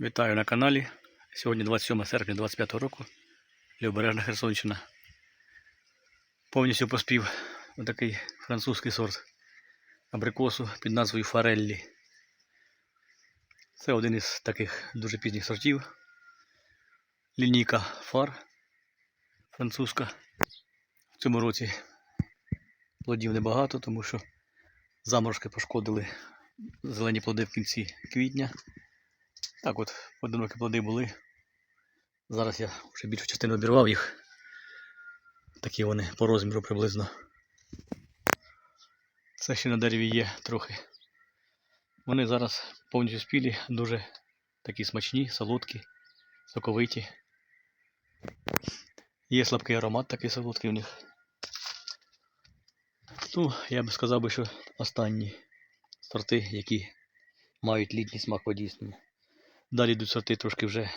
Вітаю на каналі. Сьогодні 27 серпня 25 року. Лівобережна Херсонщина. Повністю поспів отакий французький сорт абрикосу під назвою Фареллі. Це один із таких дуже пізніх сортів. Лінійка фар французька. В цьому році плодів небагато, тому що заморозки пошкодили зелені плоди в кінці квітня. Так от, одинокі плоди були. Зараз я вже більшу частину обірвав їх. Такі вони по розміру приблизно. Це ще на дереві є трохи. Вони зараз повністю спілі, дуже такі смачні, солодкі, соковиті. Є слабкий аромат такий солодкий у них. Ну, я би сказав що останні сорти, які мають літній смак по-дійсному. Далі йдуть сорти трошки вже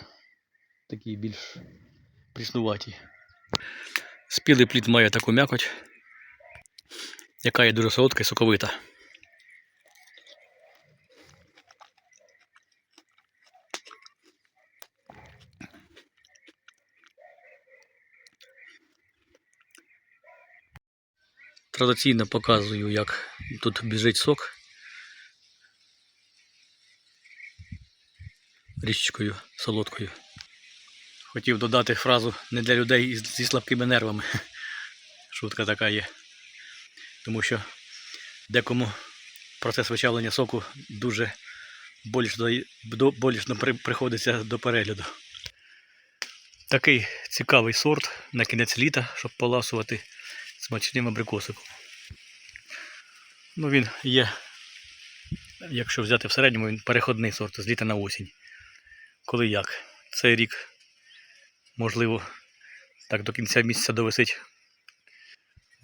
такі більш пріснуваті. Спілий плід має таку м'якоть, яка є дуже солодка і соковита. Традиційно показую, як тут біжить сок річкою солодкою. Хотів додати фразу не для людей зі слабкими нервами. Шутка така є. Тому що декому процес вичавлення соку дуже болісно, болісно приходиться до перегляду. Такий цікавий сорт на кінець літа, щоб поласувати смачним абрикосиком. Ну він є, якщо взяти в середньому, він переходний сорт з літа на осінь коли як. Цей рік, можливо, так до кінця місяця довисить.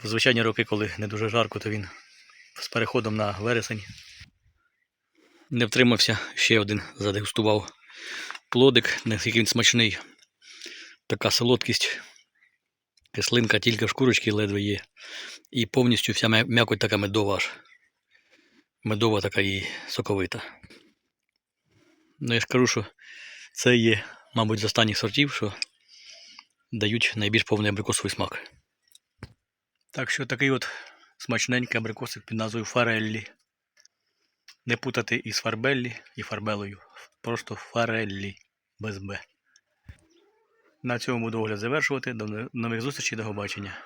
В звичайні роки, коли не дуже жарко, то він з переходом на вересень. Не втримався, ще один задегустував плодик, наскільки він смачний. Така солодкість, кислинка тільки в шкурочці ледве є. І повністю вся м'якоть така медова аж. Медова така і соковита. Ну я ж кажу, що це є, мабуть, з останніх сортів, що дають найбільш повний абрикосовий смак. Так що такий от смачненький абрикосик під назвою Фареллі. Не путати із фарбеллі і фарбелою. Просто фареллі без Б. На цьому буду огляд завершувати. До нових зустрічей, до побачення.